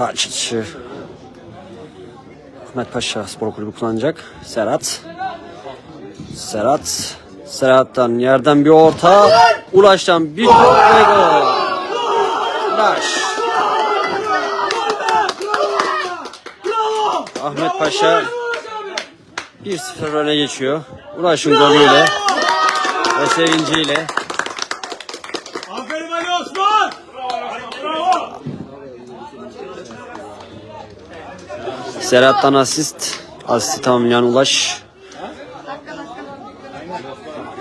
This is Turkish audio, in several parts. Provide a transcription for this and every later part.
Taç atışı. Ahmet Paşa Spor Kulübü kullanacak. Serhat. Serhat. Serhat'tan yerden bir orta. Ulaş'tan bir top ve gol. Ulaş. Ahmet Paşa 1-0 öne geçiyor. Ulaş'ın golüyle ve sevinciyle. Aferin Ali Osman. Bravo. Serhat'tan asist. Asisti tamamlayan Ulaş.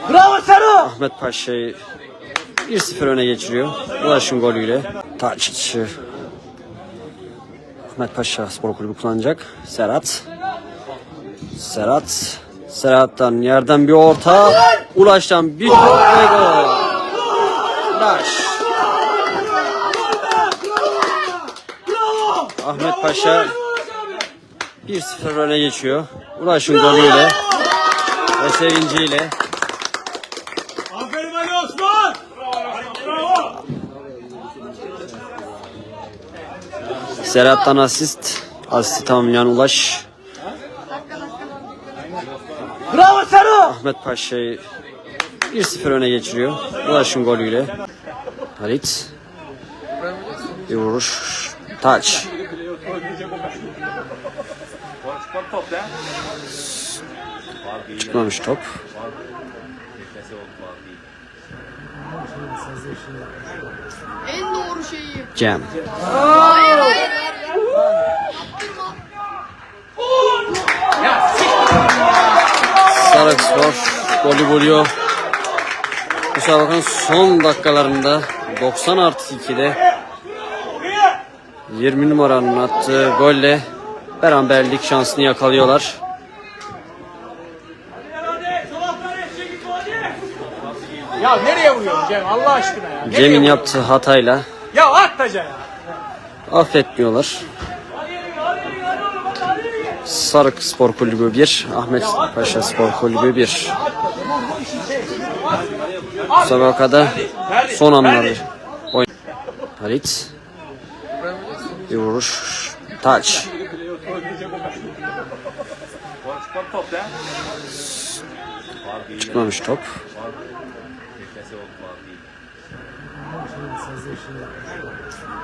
Bravo Sarı. Ahmet Paşa'yı 1-0 öne geçiriyor. Ulaş'ın golüyle. Taç atışı. Ahmet Paşa Spor Kulübü kullanacak. Serhat. Serhat. Serhat'tan yerden bir orta. Ulaş'tan bir top ve gol. Ulaş. Ahmet Paşa 1-0 öne geçiyor. Ulaş'ın golüyle ve sevinciyle. Aferin Ali Osman. Bravo. Serhat'tan asist. Asisti tamamlayan Ulaş. Bravo Sarı. Ahmet Paşa'yı 1-0 öne geçiriyor. Ulaş'ın golüyle. Halit. Bir vuruş. Taç. Çıkmamış top. En doğru şeyi. Cem. Hayır hayır. Sarakspor golü buluyor. Müsabakanın son dakikalarında 90 artı 2'de 20 numaranın attığı golle beraberlik şansını yakalıyorlar. Ya nereye vuruyorsun Cem Allah aşkına ya? Nereye Cem'in yaptığı hatayla Ya at taca ya. affetmiyorlar. Sarık Spor Kulübü 1, Ahmet Paşa Spor Kulübü 1. Müsabakada son anları. Halit. Bir vuruş. Taç. Çıkmamış top.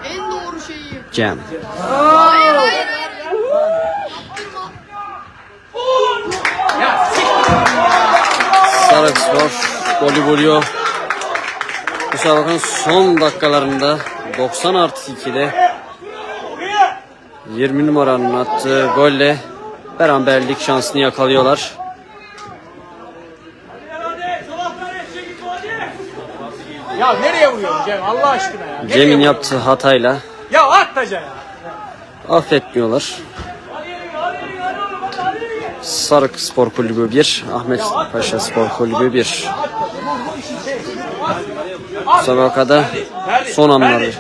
En doğru şeyi. Cem. Hayır hayır. Sarık Spor golü buluyor. Müsabakanın son dakikalarında 90 artı 2'de 20 numaranın attığı golle beraberlik şansını yakalıyorlar. Ya nereye vuruyorsun Cem Allah aşkına ya? Nereye Cem'in yaptığı hatayla Ya at taca ya. affetmiyorlar. Sarık Spor Kulübü 1, Ahmet Paşa Spor Kulübü 1. Müsabakada son anları.